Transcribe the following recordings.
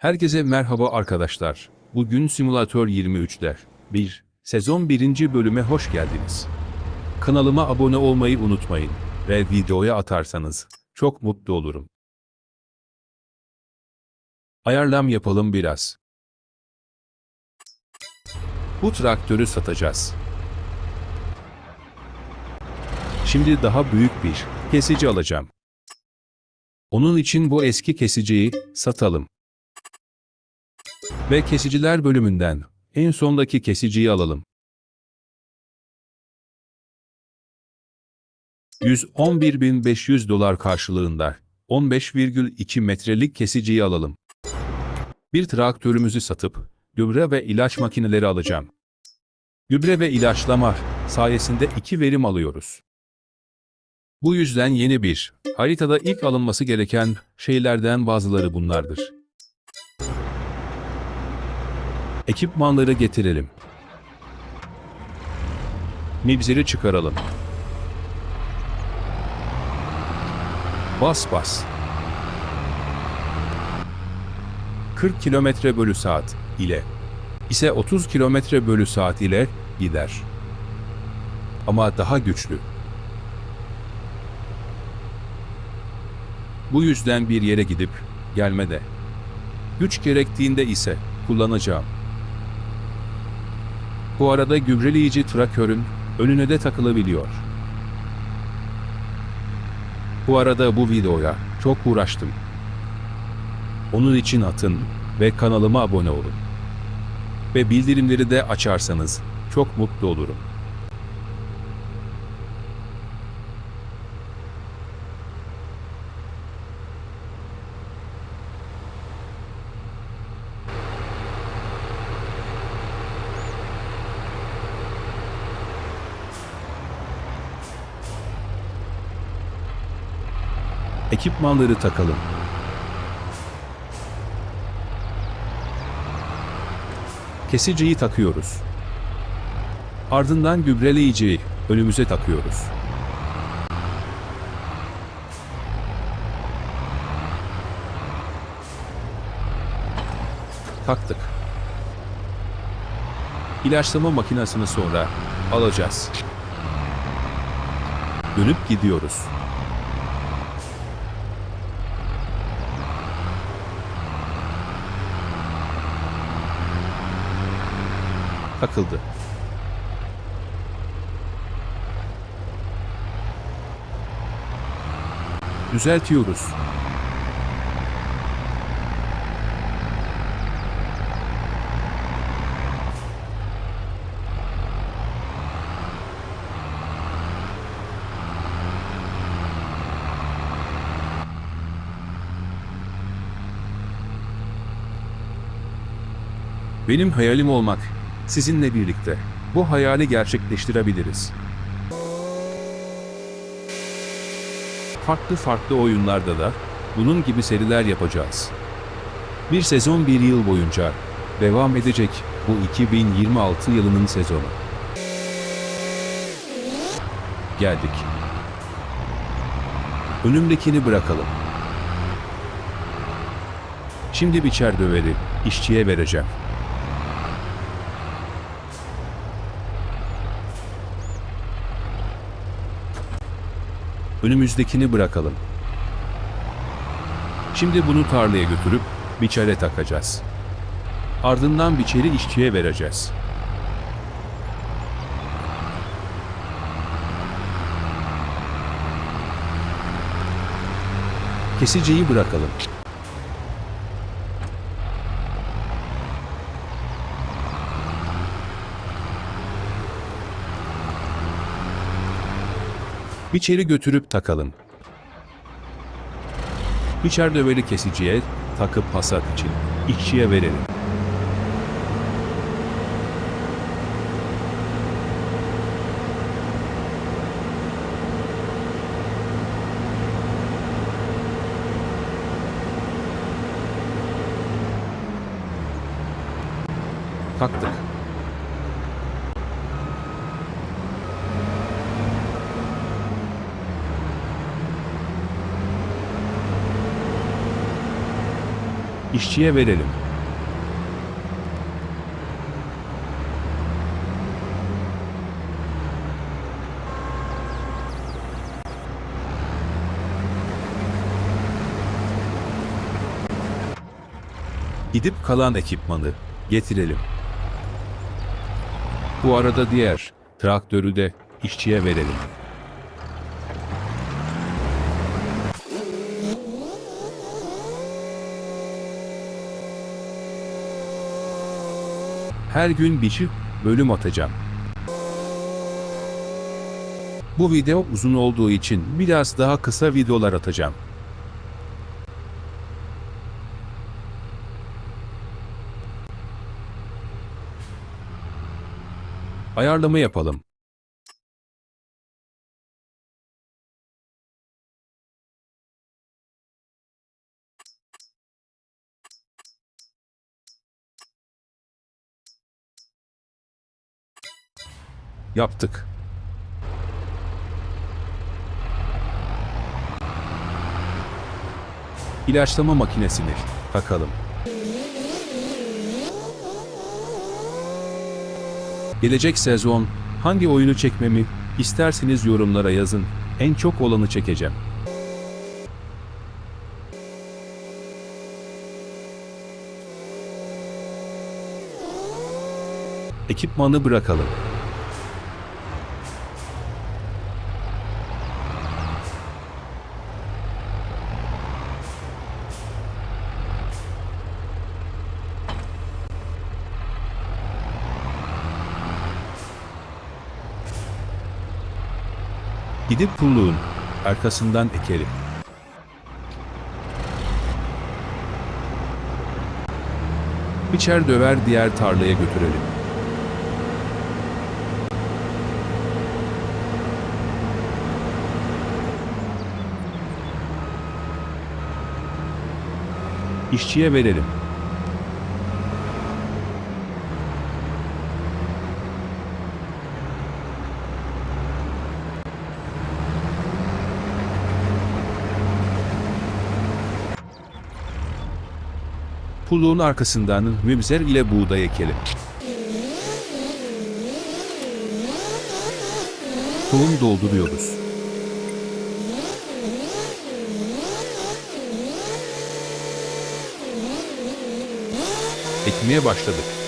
Herkese merhaba arkadaşlar. Bugün Simülatör 23'der. 1. Sezon 1. bölüme hoş geldiniz. Kanalıma abone olmayı unutmayın ve videoya atarsanız çok mutlu olurum. Ayarlam yapalım biraz. Bu traktörü satacağız. Şimdi daha büyük bir kesici alacağım. Onun için bu eski kesiciyi satalım. Ve kesiciler bölümünden en sondaki kesiciyi alalım. 111.500 dolar karşılığında 15,2 metrelik kesiciyi alalım. Bir traktörümüzü satıp gübre ve ilaç makineleri alacağım. Gübre ve ilaçlama sayesinde iki verim alıyoruz. Bu yüzden yeni bir haritada ilk alınması gereken şeylerden bazıları bunlardır. Ekipmanları getirelim. Mibziri çıkaralım. Bas bas. 40 kilometre bölü saat ile ise 30 kilometre bölü saat ile gider. Ama daha güçlü. Bu yüzden bir yere gidip gelmede. Güç gerektiğinde ise kullanacağım. Bu arada gübreleyici traktörün önüne de takılabiliyor. Bu arada bu videoya çok uğraştım. Onun için atın ve kanalıma abone olun. Ve bildirimleri de açarsanız çok mutlu olurum. Ekipmanları takalım. Kesiciyi takıyoruz. Ardından gübreleyiciyi önümüze takıyoruz. Taktık. İlaçlama makinesini sonra alacağız. Dönüp gidiyoruz. Takıldı. Düzeltiyoruz. Benim hayalim olmak sizinle birlikte bu hayali gerçekleştirebiliriz. Farklı farklı oyunlarda da bunun gibi seriler yapacağız. Bir sezon bir yıl boyunca devam edecek bu 2026 yılının sezonu. Geldik. Önümdekini bırakalım. Şimdi biçer döveri işçiye vereceğim. Önümüzdekini bırakalım. Şimdi bunu tarlaya götürüp biçere takacağız. Ardından biçeri işçiye vereceğiz. Kesiciyi bırakalım. Biçeri götürüp takalım. Biçer döveri kesiciye takıp hasat için işçiye verelim. Taktık. İşçiye verelim. Gidip kalan ekipmanı getirelim. Bu arada diğer traktörü de işçiye verelim. Her gün bir bölüm atacağım. Bu video uzun olduğu için biraz daha kısa videolar atacağım. Ayarlama yapalım. Yaptık. İlaçlama makinesini takalım. Gelecek sezon hangi oyunu çekmemi isterseniz yorumlara yazın. En çok olanı çekeceğim. Ekipmanı bırakalım. Gidip pulluğun arkasından ekelim. Biçer döver diğer tarlaya götürelim. İşçiye verelim. Pulluğun arkasından mübzer ile buğday ekelim. Tohum dolduruyoruz. Ekmeye başladık.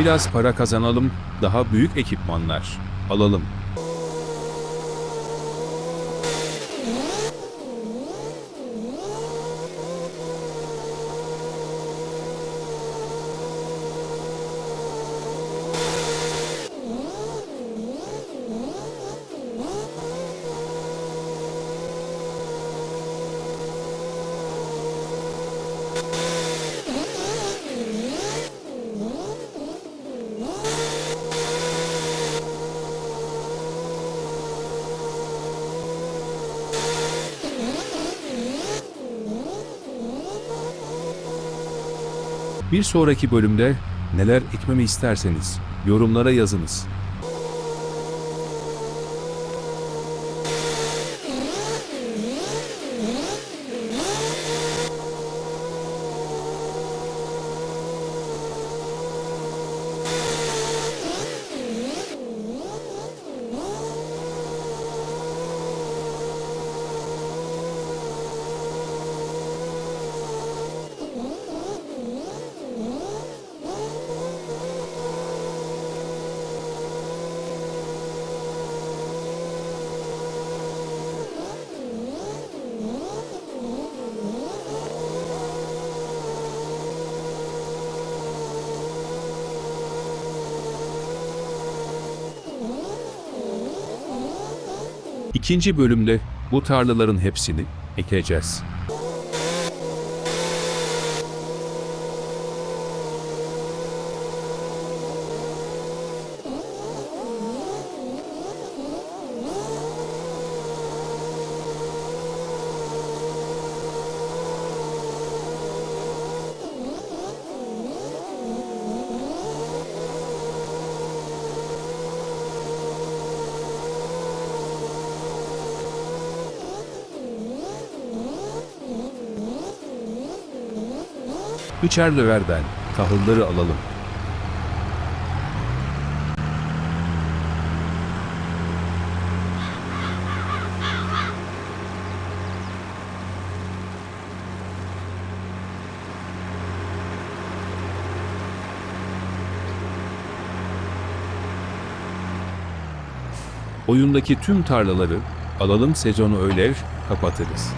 Biraz para kazanalım, daha büyük ekipmanlar alalım. Bir sonraki bölümde neler ekmemi isterseniz yorumlara yazınız. İkinci bölümde bu tarlaların hepsini ekeceğiz. Üçer döverden tahılları alalım. Oyundaki tüm tarlaları alalım sezonu öyle kapatırız.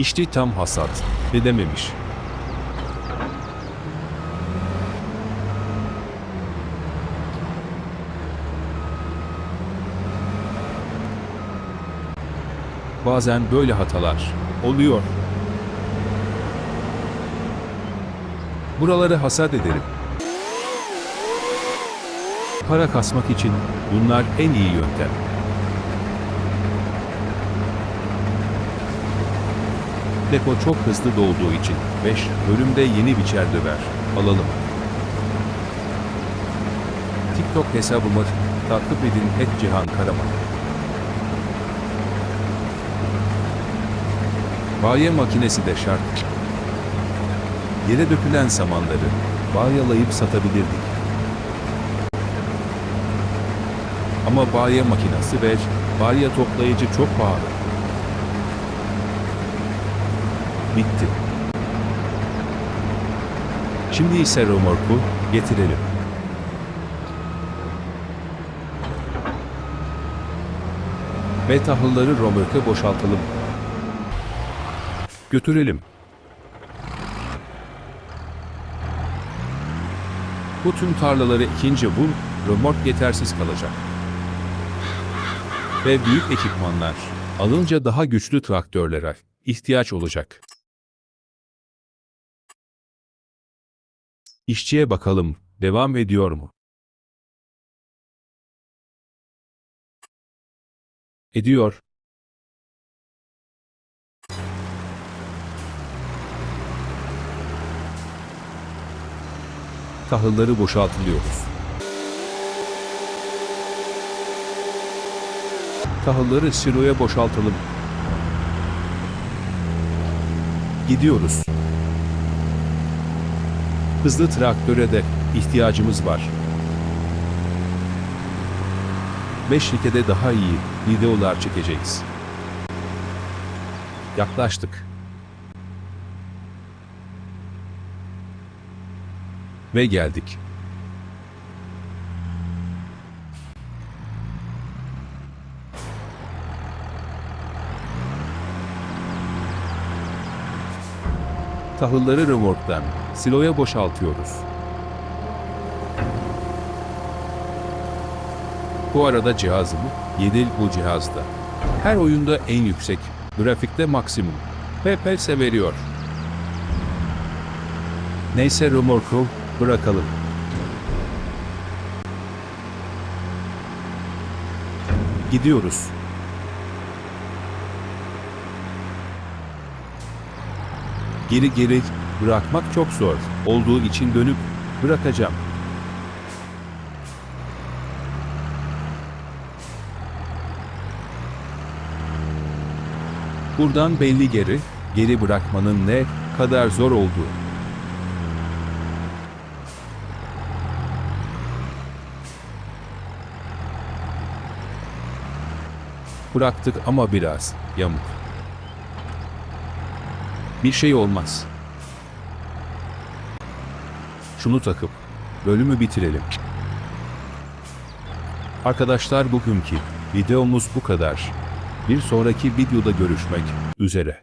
İşte tam hasat edememiş. Bazen böyle hatalar oluyor. Buraları hasat ederim. Para kasmak için bunlar en iyi yöntem. Depo çok hızlı dolduğu için 5 bölümde yeni biçer döver. Alalım. TikTok hesabımı takip edin et Cihan Karaman. Baye makinesi de şart. Yere dökülen samanları bayalayıp satabilirdik. Ama baye makinesi ve baye toplayıcı çok pahalı. Bitti. Şimdi ise römorku getirelim. Ve tahılları römorka boşaltalım. Götürelim. Bu tüm tarlaları ikinci vur, römork yetersiz kalacak. Ve büyük ekipmanlar alınca daha güçlü traktörlere ihtiyaç olacak. İşçiye bakalım, devam ediyor mu? Ediyor. Tahılları boşaltılıyoruz. Tahılları siloya boşaltalım. Gidiyoruz. Hızlı traktöre de ihtiyacımız var. 5 likede daha iyi videolar çekeceğiz. Yaklaştık. Ve geldik. Tahılları römorktan siloya boşaltıyoruz. Bu arada cihazım Yedil bu cihazda. Her oyunda en yüksek, grafikte maksimum. FPS veriyor. Neyse römorku bırakalım. Gidiyoruz. Geri geri bırakmak çok zor olduğu için dönüp bırakacağım. Buradan belli geri, geri bırakmanın ne kadar zor olduğu. Bıraktık ama biraz yamuk. Bir şey olmaz. Şunu takıp bölümü bitirelim. Arkadaşlar bugünkü videomuz bu kadar. Bir sonraki videoda görüşmek üzere.